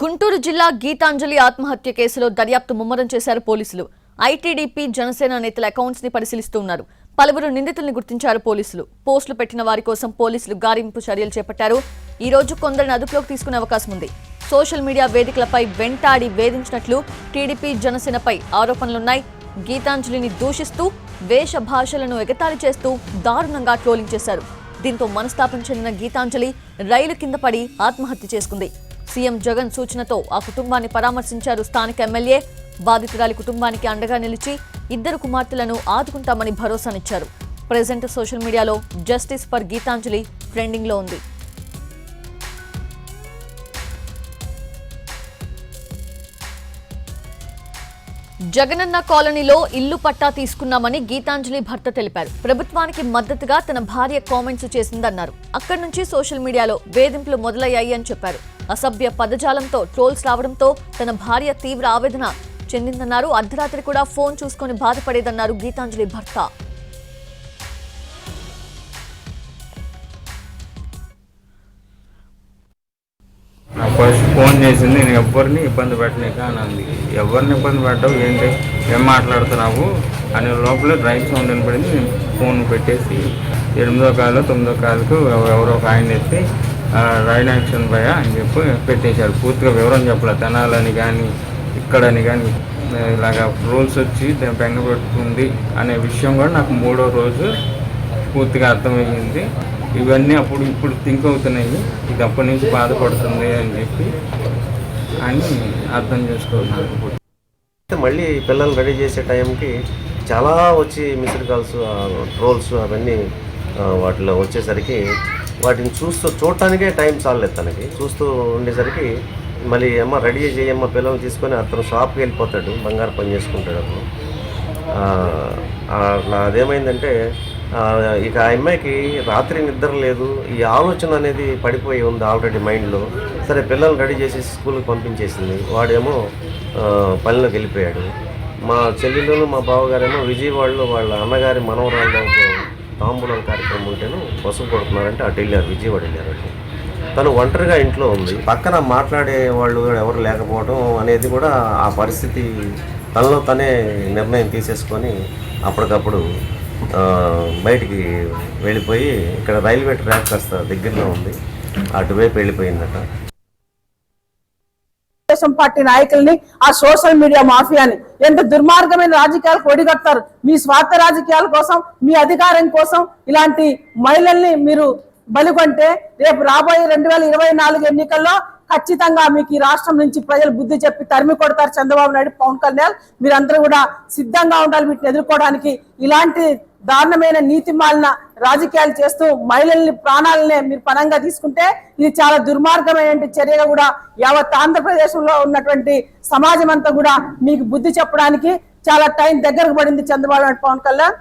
గుంటూరు జిల్లా గీతాంజలి ఆత్మహత్య కేసులో దర్యాప్తు ముమ్మరం చేశారు పోలీసులు. ఐటీడీపీ జనసేన నేతల అకౌంట్స్ని పరిశీలిస్తున్నారు పలువురు నిందితుల్ని గుర్తించారు పోలీసులు. పోస్టులు పెట్టిన వారి కోసం పోలీసులు గారింపు చర్యలు చేపట్టారు. ఈ రోజు కొందరిని అదుపులోకి తీసుకునే అవకాశం ఉంది. సోషల్ మీడియా వేదికలపై వెంటాడి వేధించినట్లు టీడీపీ జనసేనపై ఆరోపణలున్నాయి. గీతాంజలిని దూషిస్తూ వేష భాషలను ఎగతాళి చేస్తూ దారుణంగా ట్రోలింగ్ చేశారు. దీంతో మనస్తాపం చెందిన గీతాంజలి రైలు కింద పడి ఆత్మహత్య చేసుకుంది. సీఎం జగన్ సూచనతో ఆ కుటుంబాన్ని పరామర్శించారు స్థానిక ఎమ్మెల్యే. బాధితురాలి కుటుంబానికి అండగా నిలిచి ఇద్దరు కుమార్తెలను ఆదుకుంటామని భరోసానిచ్చారు. Present social media justice for Geethanjali ట్రెండింగ్లో ఉంది. జగనన్న కాలనీలో ఇల్లు పట్టా తీసుకున్నామని గీతాంజలి భర్త తెలిపారు. ప్రభుత్వానికి మద్దతుగా తన భార్య కామెంట్స్ చేసిందన్నారు. అక్కడి నుంచి సోషల్ మీడియాలో వేధింపులు మొదలయ్యాయి అని చెప్పారు. అసభ్య పదజాలంతో ట్రోల్స్ రావడంతో తన భార్య తీవ్ర ఆవేదన చెందిందన్నారు. అర్ధరాత్రి కూడా ఫోన్ చూసుకొని బాధపడేదన్నారు గీతాంజలి భర్త. ఫస్ట్ ఫోన్ చేసింది నేను ఎవరిని ఇబ్బంది పెట్టనీక అని అంది ఎవరిని ఇబ్బంది పెట్టవు ఏంటి? ఏం మాట్లాడుతున్నావు? అనే లోపల డ్రైవ్ సౌండ్ వినపడింది నేను ఫోన్ పెట్టేసి ఎనిమిదో కాలు తొమ్మిదో కాలుకు ఎవరో ఒక ఆయన ఎత్తి ఆ, రైడ్ యాక్షన్ భయ అని చెప్పి పెట్టేశారు. పూర్తిగా వివరం చెప్పలే. తెనాలని కానీ ఇక్కడని కానీ ఇలాగ రూల్స్ వచ్చి దాని బెంగ పెట్టుకుంది అనే విషయం కూడా నాకు మూడో రోజు పూర్తిగా అర్థమయ్యింది. ఇవన్నీ అప్పుడు ఇప్పుడు థింక్ అవుతున్నాయి. ఇది అప్పటి నుంచి బాధపడుతుంది అని చెప్పి అని అర్థం చేసుకున్నాను. అయితే మళ్ళీ పిల్లల్ని రెడీ చేసే టైంకి చాలా వచ్చి మిస్డ్ కాల్స్ ట్రోల్స్ అవన్నీ వాటిలో వచ్చేసరికి వాటిని చూస్తూ చూడటానికే టైం చాలలేదు తనకి. చూస్తూ ఉండేసరికి మళ్ళీ అమ్మ రెడీ చేయమ్మ పిల్లలు తీసుకొని అతను షాప్కి వెళ్ళిపోతాడు బంగారు పని చేసుకుంటాడు అప్పుడు. అట్లా అదేమైందంటే ఇక ఆ అమ్మాయికి రాత్రి నిద్ర లేదు. ఈ ఆలోచన అనేది పడిపోయి ఉంది ఆల్రెడీ మైండ్లో. సరే పిల్లల్ని రెడీ చేసి స్కూల్కి పంపించేసింది. వాడేమో పనిలోకి వెళ్ళిపోయాడు. మా చెల్లెలు మా బావగారేమో విజయవాడలో వాళ్ళ అన్నగారి మనవరాళ్ళతో తాంబూలం కార్యక్రమం ఉంటేను బస్సు కొడుతున్నారంటే అటు వెళ్ళారు విజయవాడ వెళ్ళారు తను ఒంటరిగా ఇంట్లో ఉంది. పక్కన మాట్లాడే వాళ్ళు ఎవరు లేకపోవడం అనేది కూడా ఆ పరిస్థితి తనలో తనే నిర్ణయం తీసేసుకొని అప్పటికప్పుడు బయటికి వెళ్ళిపోయి ఇక్కడ రైల్వే ట్రాక్ కాస్త దగ్గరలో ఉంది. అటువైపు వెళ్ళిపోయిందట. తెలుగుదేశం పార్టీ నాయకుల్ని ఆ సోషల్ మీడియా మాఫియాని ఎంత దుర్మార్గమైన రాజకీయాలకు ఒడిగడతారు. మీ స్వార్థ రాజకీయాల కోసం మీ అధికారం కోసం ఇలాంటి మహిళల్ని మీరు బలికొంటే రేపు రాబోయే రెండు వేల ఇరవై నాలుగు ఎన్నికల్లో ఖచ్చితంగా మీకు ఈ రాష్ట్రం నుంచి ప్రజలు బుద్ధి చెప్పి తరిమి కొడతారు చంద్రబాబు నాయుడు పవన్ కళ్యాణ్. మీరందరూ కూడా సిద్ధంగా ఉండాలి వీటిని ఎదుర్కోవడానికి. ఇలాంటి దారుణమైన నీతి మాలిన రాజకీయాలు చేస్తూ మహిళల్ని ప్రాణాలనే మీరు పనంగా తీసుకుంటే ఇది చాలా దుర్మార్గమైన చర్యగా కూడా యావత్ ఆంధ్రప్రదేశ్లో ఉన్నటువంటి సమాజం అంతా కూడా మీకు బుద్ధి చెప్పడానికి చాలా టైం దగ్గరకు పడింది చంద్రబాబు పవన్ కళ్యాణ్.